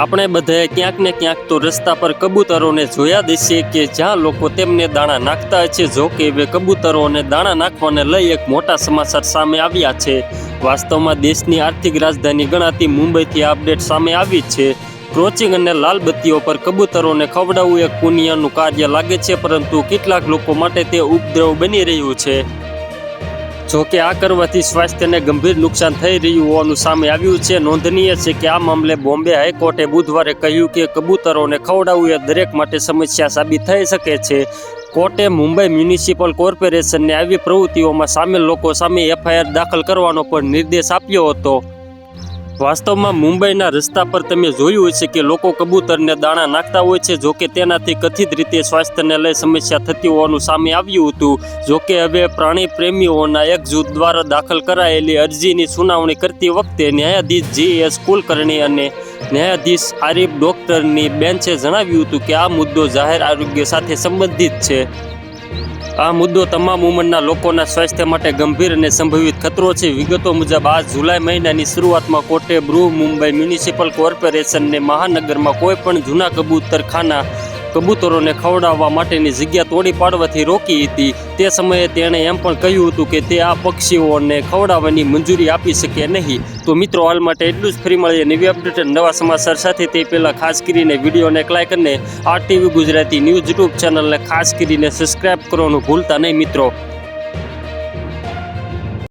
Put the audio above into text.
આપણે બધાએ ક્યાંક ને ક્યાંક તો રસ્તા પર કબૂતરોને જોયા દેશે કે જ્યાં લોકો તેમને દાણા નાખતા છે, જો કે હવે કબૂતરોને દાણા નાખવાને લઈ એક મોટા સમાચાર સામે આવ્યા છે. વાસ્તવમાં દેશની આર્થિક રાજધાની ગણાતી મુંબઈથી અપડેટ સામે આવી છે. ક્રોચિંગ અને લાલબત્તીઓ પર કબૂતરોને ખવડાવવું એક પુણ્યનું કાર્ય લાગે છે, પરંતુ કેટલાક લોકો માટે તે ઉપદ્રવ બની રહ્યું છે. જો કે આ કરવાથી સ્વાસ્થ્યને ગંભીર નુકસાન થઈ રહ્યું હોવાનું સામે આવ્યું છે. નોંધનીય છે કે આ મામલે બોમ્બે હાઈકોર્ટે બુધવારે કહ્યું કે કબૂતરોને ખવડાવવું એ દરેક માટે સમસ્યા સાબિત થઈ શકે છે. કોર્ટે મુંબઈ મ્યુનિસિપલ કોર્પોરેશનને આવી પ્રવૃત્તિઓમાં સામેલ લોકો સામે એફઆઈઆર દાખલ કરવાનો પણ નિર્દેશ આપ્યો હતો. વાસ્તવમાં મુંબઈના રસ્તા પર તમે જોયું હશે કે લોકો કબૂતરને દાણા નાખતા હોય છે, જોકે તેનાથી કથિત રીતે સ્વાસ્થ્યને લઈ સમસ્યા થતી હોવાનું સામે આવ્યું હતું. જોકે હવે પ્રાણી પ્રેમીઓના એક જૂથ દ્વારા દાખલ કરાયેલી અરજીની સુનાવણી કરતી વખતે ન્યાયાધીશ જી એસ કુલકર્ણી અને ન્યાયાધીશ આરીફ ડોક્ટરની બેન્ચે જણાવ્યું હતું કે આ મુદ્દો જાહેર આરોગ્ય સાથે સંબંધિત છે. આ મુદ્દો તમામ ઉંમરના લોકોના સ્વાસ્થ્ય માટે ગંભીર અને સંભવિત ખતરો છે. વિગતો મુજબ આ જુલાઈ મહિનાની શરૂઆતમાં કોર્ટે બૃહ મુંબઈ મ્યુનિસિપલ કોર્પોરેશનને મહાનગરમાં કોઈ પણ જૂના કબૂતરખાના કબૂતરોને ખવડાવવા માટેની જગ્યા તોડી પાડવાથી રોકી હતી. તે સમયે તેણે એમ પણ કહ્યું હતું કે તે આ પક્ષીઓને ખવડાવવાની મંજૂરી આપી શકે નહીં. તો મિત્રો, હાલ માટે એટલું જ. ફ્રી મળીએ નવી અપડેટ નવા સમાચાર સાથે. તે પહેલાં ખાસ કરીને વિડીયોને એક લાઇક અને આ ટીવી ગુજરાતી ન્યૂઝ યુટ્યુબ ચેનલને ખાસ કરીને સબસ્ક્રાઇબ કરવાનું ભૂલતા નહીં મિત્રો.